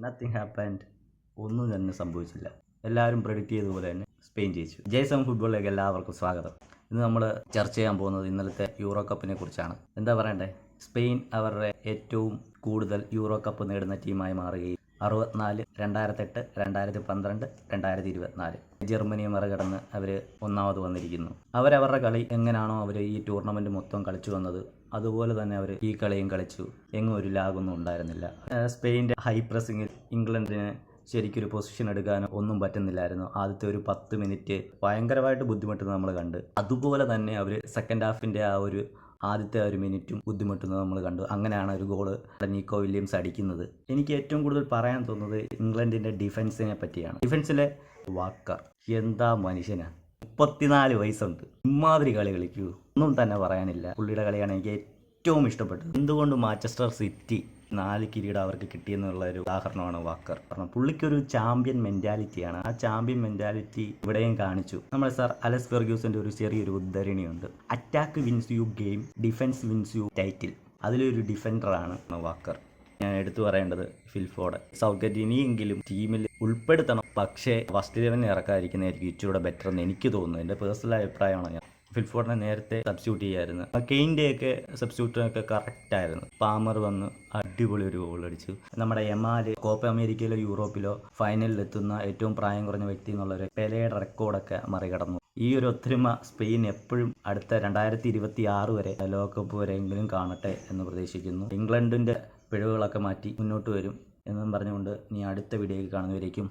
Nothing happened ഒന്നും തന്നെ സംഭവിച്ചില്ല. എല്ലാവരും പ്രഡിക്റ്റ് ചെയ്തതുപോലെ തന്നെ സ്പെയിൻ ജയിച്ചു. ജയ്സം ഫുട്ബോളിലേക്ക് എല്ലാവർക്കും സ്വാഗതം. ഇന്ന് നമ്മൾ ചർച്ച ചെയ്യാൻ പോകുന്നത് ഇന്നലത്തെ യൂറോ കപ്പിനെ കുറിച്ചാണ്. എന്താ പറയണ്ടേ? സ്പെയിൻ അവരുടെ ഏറ്റവും കൂടുതൽ യൂറോ കപ്പ് നേടുന്ന ടീമായി മാറുകയും അറുപത്തിനാല് രണ്ടായിരത്തെട്ട് രണ്ടായിരത്തി പന്ത്രണ്ട് രണ്ടായിരത്തി ഇരുപത്തിനാല് ജർമ്മനിയെ മറികടന്ന് അവർ ഒന്നാമത് വന്നിരിക്കുന്നു. അവരവരുടെ കളി എങ്ങനെയാണോ അവർ ഈ ടൂർണമെന്റ് മൊത്തം കളിച്ചു വന്നത് അതുപോലെ തന്നെ അവർ ഈ കളിയും കളിച്ചു. എങ്ങും ഒരു ലാഗൊന്നും ഉണ്ടായിരുന്നില്ല. സ്പെയിന്റെ ഹൈ പ്രസിങ്ങിൽ ഇംഗ്ലണ്ടിന് ശരിക്കൊരു പൊസിഷൻ എടുക്കാനോ ഒന്നും പറ്റുന്നില്ലായിരുന്നു. ആദ്യത്തെ ഒരു പത്ത് മിനിറ്റ് ഭയങ്കരമായിട്ട് ബുദ്ധിമുട്ട് നമ്മൾ കണ്ട്. അതുപോലെ തന്നെ അവർ സെക്കൻഡ് ഹാഫിന്റെ ആ ഒരു ആദ്യത്തെ ഒരു മിനിറ്റും ബുദ്ധിമുട്ടുന്നത് നമ്മൾ കണ്ടു. അങ്ങനെയാണ് ഒരു ഗോൾ നീക്കോ വില്യംസ് അടിക്കുന്നത്. എനിക്ക് ഏറ്റവും കൂടുതൽ പറയാൻ തോന്നുന്നത് ഇംഗ്ലണ്ടിന്റെ ഡിഫൻസിനെ പറ്റിയാണ്. ഡിഫൻസിലെ വാക്കർ എന്താ മനുഷ്യനാണ് മുപ്പത്തിനാല് വയസ്സുണ്ട്. ഇമാതിരി കളി കളിക്കൂ. ഒന്നും തന്നെ പറയാനില്ല. പുള്ളിയുടെ കളിയാണ് എനിക്ക് ഏറ്റവും ഇഷ്ടപ്പെട്ടത്. എന്തുകൊണ്ട് മാഞ്ചസ്റ്റർ സിറ്റി നാല് കിരീടം അവർക്ക് കിട്ടിയെന്നുള്ള ഒരു ഉദാഹരണമാണ് വാക്കർ. കാരണം പുള്ളിക്കൊരു ചാമ്പ്യൻ മെന്റാലിറ്റിയാണ് ആ ചാമ്പ്യൻ മെന്റാലിറ്റി ഇവിടെയും കാണിച്ചു. നമ്മൾ സാർ അലസ് ഫെർഗ്യൂസിന്റെ ഒരു ചെറിയൊരു ഉദ്ധരണിയുണ്ട്. Attack wins you game defence wins you title അതിലൊരു ഡിഫൻഡറാണ് വാക്കർ. ഞാൻ എടുത്തു പറയേണ്ടത് ഫിൽഫോഡ് സൗകര്യം ഇനിയെങ്കിലും ടീമിൽ ഉൾപ്പെടുത്തണം. പക്ഷേ ഫസ്റ്റ് ഇലവനിൽ ഇറക്കാതിരിക്കുന്നതായിരിക്കും ഇച്ചിരൂടെ ബെറ്റർ എന്ന് എനിക്ക് തോന്നുന്നു. എന്റെ പേഴ്സണൽ അഭിപ്രായമാണ് ഞാൻ ഫിൽഫോർഡിനെ നേരത്തെ സബ്സ്റ്റിറ്റ്യൂട്ട് ചെയ്യായിരുന്നു. കെയിന്റെയൊക്കെ സബ്സ്റ്റിറ്റ്യൂട്ടൊക്കെ കറക്റ്റ് ആയിരുന്നു. പാമർ വന്ന് അടിപൊളി ഒരു ഗോൾ അടിച്ചു. നമ്മുടെ എമാൽ കോപ്പ അമേരിക്കയിലോ യൂറോപ്പിലോ ഫൈനലിൽ എത്തുന്ന ഏറ്റവും പ്രായം കുറഞ്ഞ വ്യക്തി എന്നുള്ള ഒരു പെലയുടെ റെക്കോർഡൊക്കെ മറികടന്നു. ഈ ഒരു ഒത്തൊരുമ സ്പെയിൻ എപ്പോഴും അടുത്ത രണ്ടായിരത്തി ഇരുപത്തി ആറ് വരെ ലോകകപ്പ് വരെയെങ്കിലും കാണട്ടെ എന്ന് പ്രതീക്ഷിക്കുന്നു. ഇംഗ്ലണ്ടിന്റെ പിഴവുകളൊക്കെ മാറ്റി മുന്നോട്ട് വരും എന്നും പറഞ്ഞുകൊണ്ട് നീ അടുത്ത വീഡിയോയിൽ കാണുന്നവരേക്കും